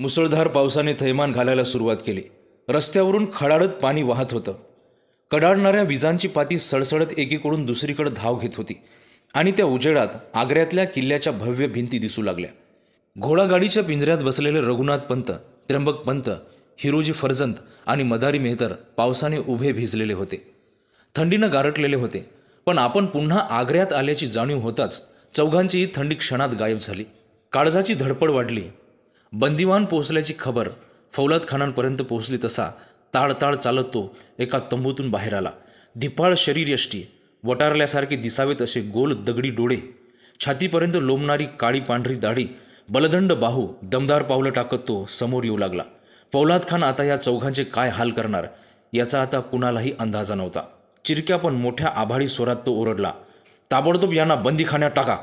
मुसळधार पावसाने थैमान घालायला सुरुवात केली. रस्त्यावरून खडाडत पाणी वाहत होतं. कडाडणाऱ्या विजांची पाती सळसळत एकीकडून दुसरीकडे धाव घेत होती आणि त्या उजेडात आग्र्यातल्या किल्ल्याच्या भव्य भिंती दिसू लागल्या. घोडागाडीच्या पिंजऱ्यात बसलेले रघुनाथ पंत त्र्यंबक पंत हिरोजी फरजंत आणि मदारी मेहतर पावसाने उभे भिजलेले होते. थंडीनं गारटलेले होते. पण आपण पुन्हा आग्र्यात आल्याची जाणीव होताच चौघांचीही थंडी क्षणात गायब झाली. काळजाची धडपड वाढली. बंदिवान पोहोचल्याची खबर फौलाद खानांपर्यंत पोहोचली तसा ताळताळ चालत तो एका तंबूतून बाहेर आला. धिपाळ शरीरयष्टी वटारल्यासारखे दिसावेत असे गोल दगडी डोळे छातीपर्यंत लोंबणारी काळी पांढरी दाढी बलदंड बाहू दमदार पावलं टाकत तो समोर येऊ लागला. पौलाद खान आता या चौघांचे काय हाल करणार याचा आता कुणालाही अंदाजा नव्हता. चिरक्या पण मोठ्या आभाळी स्वरात तो ओरडला ताबडतोब यांना बंदीखान्यात टाका.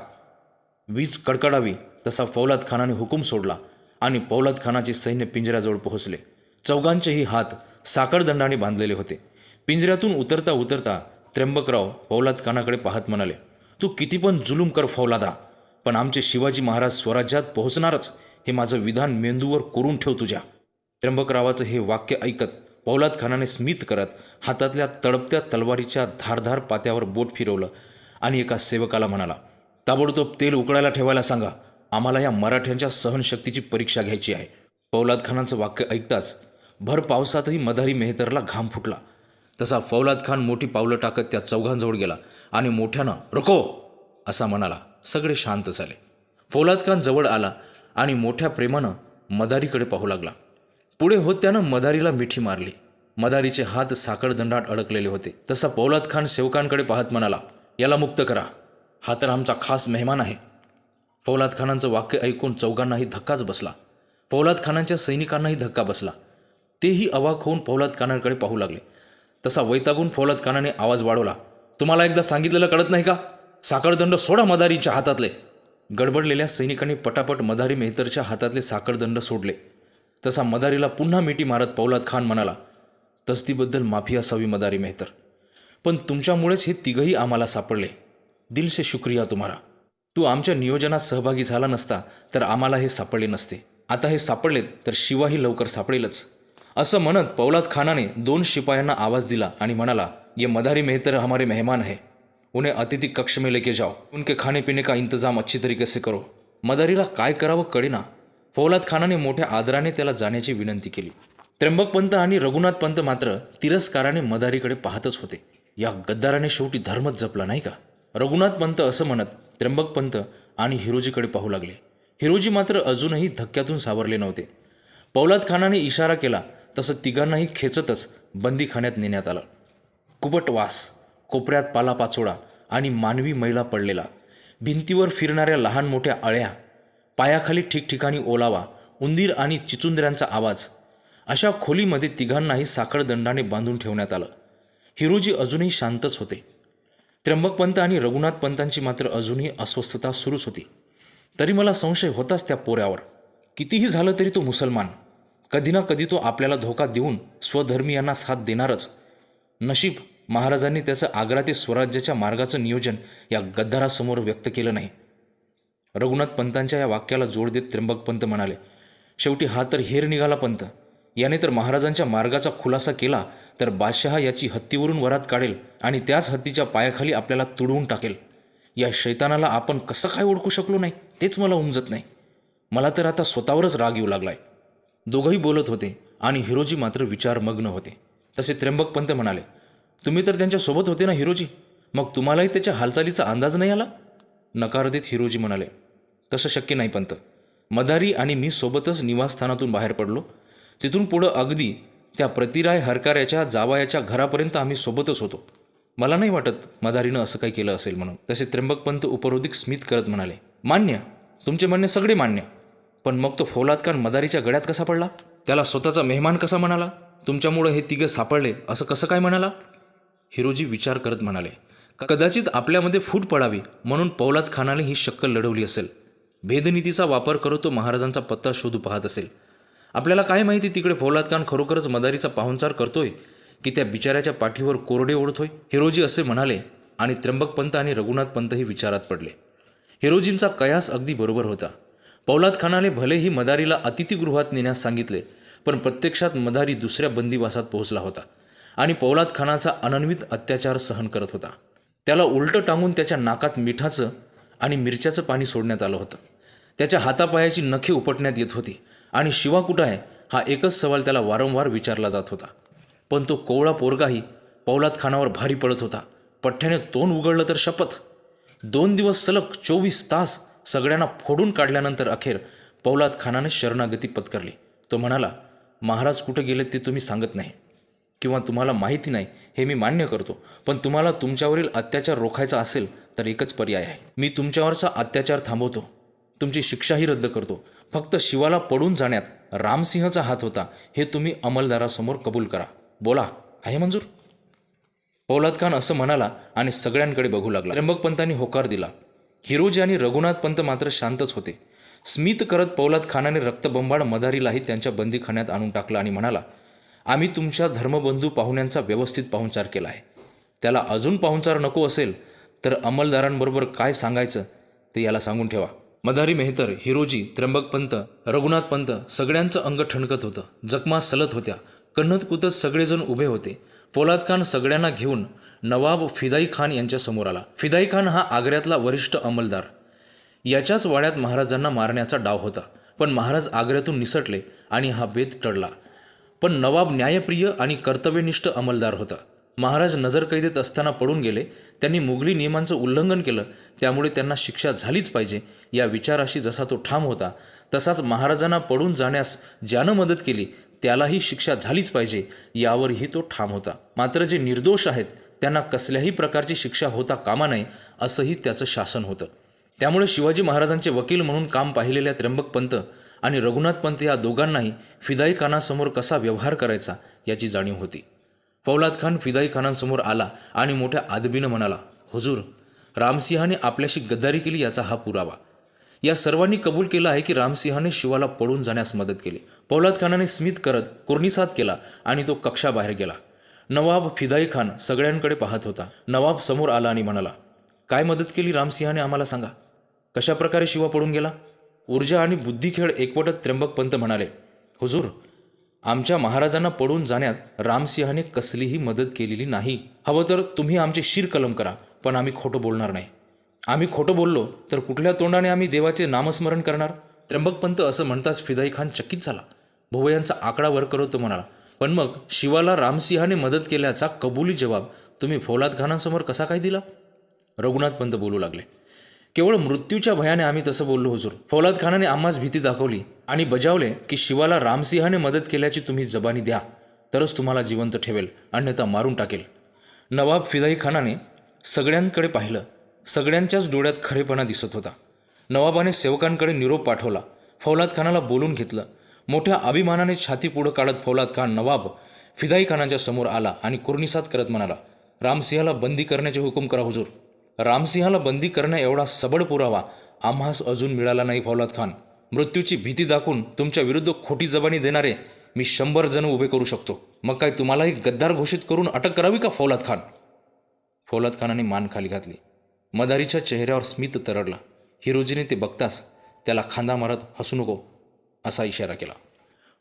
वीज कडकडावी तसा फौलाद खानाने हुकूम सोडला. आणि पौलाद खानाचे सैन्य पिंजऱ्याजवळ पोहोचले. चौघांचेही हात साखळदंडाने बांधलेले होते. पिंजऱ्यातून उतरता उतरता त्र्यंबकराव पौलाद खानाकडे पाहत म्हणाले तू किती पण जुलूम कर फौलादा पण आमचे शिवाजी महाराज स्वराज्यात पोहोचणारच हे माझं विधान मेंदूवर कोरून ठेव तुझ्या. त्र्यंबकरावाचं हे वाक्य ऐकत पौलाद खानाने स्मित करत हातातल्या तडपत्या तलवारीच्या धारधार पात्यावर बोट फिरवलं आणि एका सेवकाला म्हणाला ताबडतोब तेल उकळायला ठेवायला सांगा. आम्हाला या मराठ्यांच्या सहनशक्तीची परीक्षा घ्यायची आहे. फौलाद खानाचं वाक्य ऐकताच भर पावसातही मदारी मेहतरला घाम फुटला. तसा फौलाद खान मोठी पावलं टाकत त्या चौघांजवळ गेला आणि मोठ्यानं रको! असा म्हणाला. सगळे शांत झाले. फौलाद खान जवळ आला आणि मोठ्या प्रेमानं मदारीकडे पाहू लागला. पुढे होत त्यानं मदारीला मिठी मारली. मदारीचे हात साखळदंडात अडकलेले होते. तसा पौलाद खान सेवकांकडे पाहत म्हणाला याला मुक्त करा. हा तर आमचा खास मेहमान आहे. फौलाद खानांचं वाक्य ऐकून चौघांनाही धक्काच बसला. फौलाद खानांच्या सैनिकांनाही धक्का बसला. तेही अवाक होऊन फौलाद खानांकडे पाहू लागले. तसा वैतागून फौलाद खानाने आवाज वाढवला. तुम्हाला एकदा सांगितलेलं कळत नाही का? साखळदंड सोडा मदारीच्या हातातले. गडबडलेल्या सैनिकांनी पटापट मदारी मेहतरच्या हातातले साखळदंड सोडले. तसा मदारीला पुन्हा मिठी मारत पौलाद खान म्हणाला तस्तीबद्दल माफी असावी मदारी मेहतर. पण तुमच्यामुळेच हे तिघही आम्हाला सापडले. दिलसे शुक्रिया तुम्हाला. तू आमच्या नियोजनात सहभागी झाला नसता तर आम्हाला हे सापडले नसते. आता हे सापडलेत तर शिवाही लवकर सापडेलच. असं म्हणत पौलाद खानाने दोन शिपायांना आवाज दिला आणि म्हणाला ये मदारी मेहतर हमारे मेहमान है. उन्हें अतिथि कक्ष में लेके जाओ. उनके खाने पिने का इंतजाम अच्छी तरीके से करो. मदारीला काय करावं कळेना. फौलाद खानाने मोठ्या आदराने त्याला जाण्याची विनंती केली. त्र्यंबक पंत आणि रघुनाथ पंत मात्र तिरस्काराने मदारीकडे पाहतच होते. या गद्दाराने शेवटी धर्मच जपला नाही का? रघुनाथ पंत असं म्हणत त्र्यंबक पंत आणि हिरोजीकडे पाहू लागले. हिरोजी मात्र अजूनही धक्क्यातून सावरले नव्हते. पौलाद खानाने इशारा केला तसं तिघांनाही खेचतच बंदीखान्यात नेण्यात आलं. कुबट वास कोपऱ्यात पालापाचोळा आणि मानवी मैला पडलेला. भिंतीवर फिरणाऱ्या लहान मोठ्या अळ्या पायाखाली ठिकठिकाणी ओलावा उंदीर आणि चिचुंदऱ्यांचा आवाज अशा खोलीमध्ये तिघांनाही साखळदंडाने बांधून ठेवण्यात आलं. हिरोजी अजूनही शांतच होते. त्र्यंबकपंत आणि रघुनाथ पंतांची मात्र अजूनही अस्वस्थता सुरूच होती. तरी मला संशय होताच त्या पोऱ्यावर. कितीही झालं तरी तो मुसलमान. कधी ना कधी तो आपल्याला धोका देऊन स्वधर्मीयांना साथ देणारच. नशीब महाराजांनी त्याचं आग्रा ते स्वराज्याच्या मार्गाचं नियोजन या गद्दारासमोर व्यक्त केलं नाही. रघुनाथ पंतांच्या या वाक्याला जोड देत त्र्यंबकपंत म्हणाले शेवटी हा तर हेर निघाला पंत. याने तर महाराजांच्या मार्गाचा खुलासा केला तर बादशहा याची हत्तीवरून वरात काढेल आणि त्याच हत्तीच्या पायाखाली आपल्याला तुडवून टाकेल. या शैतानाला आपण कसं काय ओळखू शकलो नाही तेच मला उमजत नाही. मला तर आता स्वतःवरच राग येऊ लागलाय. दोघंही बोलत होते आणि हिरोजी मात्र विचारमग्न होते. तसे त्र्यंबक पंत म्हणाले तुम्ही तर त्यांच्यासोबत होते ना हिरोजी? मग तुम्हालाही त्याच्या हालचालीचा अंदाज नाही आला? नकार देत हिरोजी म्हणाले तसं शक्य नाही पंत. मदारी आणि मी सोबतच निवासस्थानातून बाहेर पडलो तिथून पुढं अगदी त्या प्रतिराय हरकाऱ्याच्या जावायाच्या घरापर्यंत आम्ही सोबतच होतो. मला नाही वाटत मदारीनं असं काही केलं असेल म्हणून. तसे त्र्यंबकपंत उपरोधिक स्मित करत म्हणाले मान्य तुमचे म्हणणे सगळे मान्य. पण मग तो फौलाद खान मदारीच्या गळ्यात कसा पडला? त्याला स्वतःचा मेहमान कसा म्हणाला? तुमच्यामुळं हे तिघं सापडले असं कसं काय म्हणाला? हिरोजी विचार करत म्हणाले कदाचित आपल्यामध्ये फूट पडावी म्हणून पौलाद खानाने ही शक्कल लढवली असेल. भेदनीतीचा वापर करत तो महाराजांचा पत्ता शोधू पाहत असेल. आपल्याला काय माहिती तिकडे फौलाद खान खरोखरच मदारीचा पाहुणचार करतोय? की त्या बिचाऱ्याच्या पाठीवर कोरडे ओढतोय? हिरोजी असे म्हणाले आणि त्र्यंबक पंत आणि रघुनाथ पंतही विचारात पडले. हिरोजींचा कयास अगदी बरोबर होता. पौलाद खानाने भलेही मदारीला अतिथीगृहात नेण्यास सांगितले पण प्रत्यक्षात मदारी दुसऱ्या बंदिवासात पोहोचला होता आणि पौलाद खानाचा अनन्वित अत्याचार सहन करत होता. त्याला उलटं टांगून त्याच्या नाकात मिठाचं आणि मिरच्याचं पाणी सोडण्यात आलं होतं. त्याच्या हातापायाची नखे उपटण्यात येत होती. आणि शिवा कुठं आहे? हा एकच सवाल त्याला वारंवार विचारला जात होता. पण तो कोवळा पोरगाही पौलाद खानावर भारी पडत होता. पठ्ठ्याने तोंड उघडलं तर शपथ. दोन दिवस सलग चोवीस तास सगळ्यांना फोडून काढल्यानंतर अखेर पौलाद खानाने शरणागती पत्करली. तो म्हणाला महाराज कुठं गेले ते तुम्ही सांगत नाही. किंवा तुम्हाला माहिती नाही हे मी मान्य करतो. पण तुम्हाला तुमच्यावरील अत्याचार रोखायचा असेल तर एकच पर्याय आहे. मी तुमच्यावरचा अत्याचार थांबवतो. तुमची शिक्षाही रद्द करतो. फक्त शिवाला पडून जाण्यात रामसिंहचा हात होता हे तुम्ही अंमलदारासमोर कबूल करा. बोला आहे मंजूर? पौलाद खान असं म्हणाला आणि सगळ्यांकडे बघू लागला. त्र्यंबक पंतांनी होकार दिला. हिरोजी आणि रघुनाथ पंत मात्र शांतच होते. स्मित करत पौलाद खानाने रक्तबंबाळ मदारीलाही त्यांच्या बंदीखान्यात आणून टाकलं आणि म्हणाला आम्ही तुमच्या धर्मबंधू पाहुण्यांचा व्यवस्थित पाहुणचार केला आहे. त्याला अजून पाहुणचार नको असेल तर अंमलदारांबरोबर काय सांगायचं ते याला सांगून ठेवा. मदारी मेहतर हिरोजी त्र्यंबक पंत रघुनाथ पंत सगळ्यांचं अंग ठणकत होतं. जखमा सलत होत्या. कन्नत कुतत सगळेजण उभे होते. पोलाद खान सगळ्यांना घेऊन नवाब फिदाई खान यांच्या समोर आला. फिदाई खान हा आग्र्यातला वरिष्ठ अंमलदार. याच्याच वाड्यात महाराजांना मारण्याचा डाव होता. पण महाराज आग्र्यातून निसटले आणि हा बेत टळला. पण नवाब न्यायप्रिय आणि कर्तव्यनिष्ठ अंमलदार होता. महाराज नजरकैदेत असताना पडून गेले. त्यांनी मुघली नियमांचं उल्लंघन केलं. त्यामुळे त्यांना शिक्षा झालीच पाहिजे. या विचाराशी जसा तो ठाम होता तसाच महाराजांना पडून जाण्यास ज्यानं मदत केली त्यालाही शिक्षा झालीच पाहिजे यावरही तो ठाम होता. मात्र जे निर्दोष आहेत त्यांना कसल्याही प्रकारची शिक्षा होता कामा नये असंही त्याचं शासन होतं. त्यामुळे शिवाजी महाराजांचे वकील म्हणून काम पाहिलेल्या त्र्यंबक पंत आणि रघुनाथ पंत या दोघांनाही फिदाई खानासमोर कसा व्यवहार करायचा याची जाणीव होती. फौलाद खान फिदाई खानांसमोर आला आणि मोठ्या आदबीनं म्हणाला हुजूर रामसिंहाने आपल्याशी गद्दारी केली याचा हा पुरावा. या सर्वांनी कबूल केलं आहे की रामसिंहाने शिवाला पळून जाण्यास मदत केली. पौलाद खानाने स्मित करत कुर्निसात केला आणि तो कक्षाबाहेर गेला. नवाब फिदाई खान सगळ्यांकडे पाहत होता. नवाब समोर आला आणि म्हणाला काय मदत केली रामसिंहाने आम्हाला सांगा? कशाप्रकारे शिवा पडून गेला? ऊर्जा आणि बुद्धिखेळ एकवटत त्र्यंबक पंत म्हणाले हुजूर आमच्या महाराजांना पळून जाण्यात रामसिंहाने कसलीही मदत केलेली नाही. हवं तर तुम्ही आमचे शिर कलम करा पण आम्ही खोटं बोलणार नाही. आम्ही खोटं बोललो तर कुठल्या तोंडाने आम्ही देवाचे नामस्मरण करणार? त्र्यंबकपंत असं म्हणताच फिदाई खान चकित झाला. भुवयांचा आकडा वर करत तो म्हणाला पण मग शिवाला रामसिंहाने मदत केल्याचा कबुली जबाब तुम्ही फौलाद खानांसमोर कसा काय दिला? रघुनाथ पंत बोलू लागले केवळ मृत्यूच्या भयाने आम्ही तसं बोललो हुजूर. फौलाद खानाने आम्हास भीती दाखवली आणि बजावले की शिवाला रामसिंहाने मदत केल्याची तुम्ही जबानी द्या तरच तुम्हाला जिवंत ठेवेल अन्यथा मारून टाकेल. नवाब फिदाई खानाने सगळ्यांकडे पाहिलं. सगळ्यांच्याच डोळ्यात खरेपणा दिसत होता. नवाबाने सेवकांकडे निरोप पाठवला. फौलाद खानाला बोलून घेतलं. मोठ्या अभिमानाने छाती पुढं काढत फौलाद खान नवाब फिदाई खानाच्या समोर आला आणि कुर्निसात करत म्हणाला रामसिंहाला बंदी करण्याचे हुकूम करा हुजूर. रामसिंहाला बंदी करण्या एवढा सबळ पुरावा आम्हास अजून मिळाला नाही फौलाद खान. मृत्यूची भीती दाखवून तुमच्या विरुद्ध खोटी जबानी देणारे मी शंभर जण उभे करू शकतो. मग काय तुम्हालाही गद्दार घोषित करून अटक करावी का फौलाद खान? फौलाद खानाने मान खाली घातली. मदारीच्या चेहऱ्यावर स्मित तरडला. हिरोजीने ते बघताच त्याला खांदा मारत हसू नको असा इशारा केला.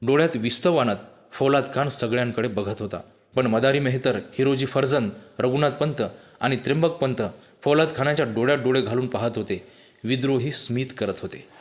डोळ्यात विस्तव आणत फौलाद खान सगळ्यांकडे बघत होता. पण मदारी मेहतर हिरोजी फर्जन रघुनाथ पंत आणि त्र्यंबक पंत फौलाद खानाच्या डोळ्यात डोळे घालून पाहत होते. विद्रोही स्मित करत होते.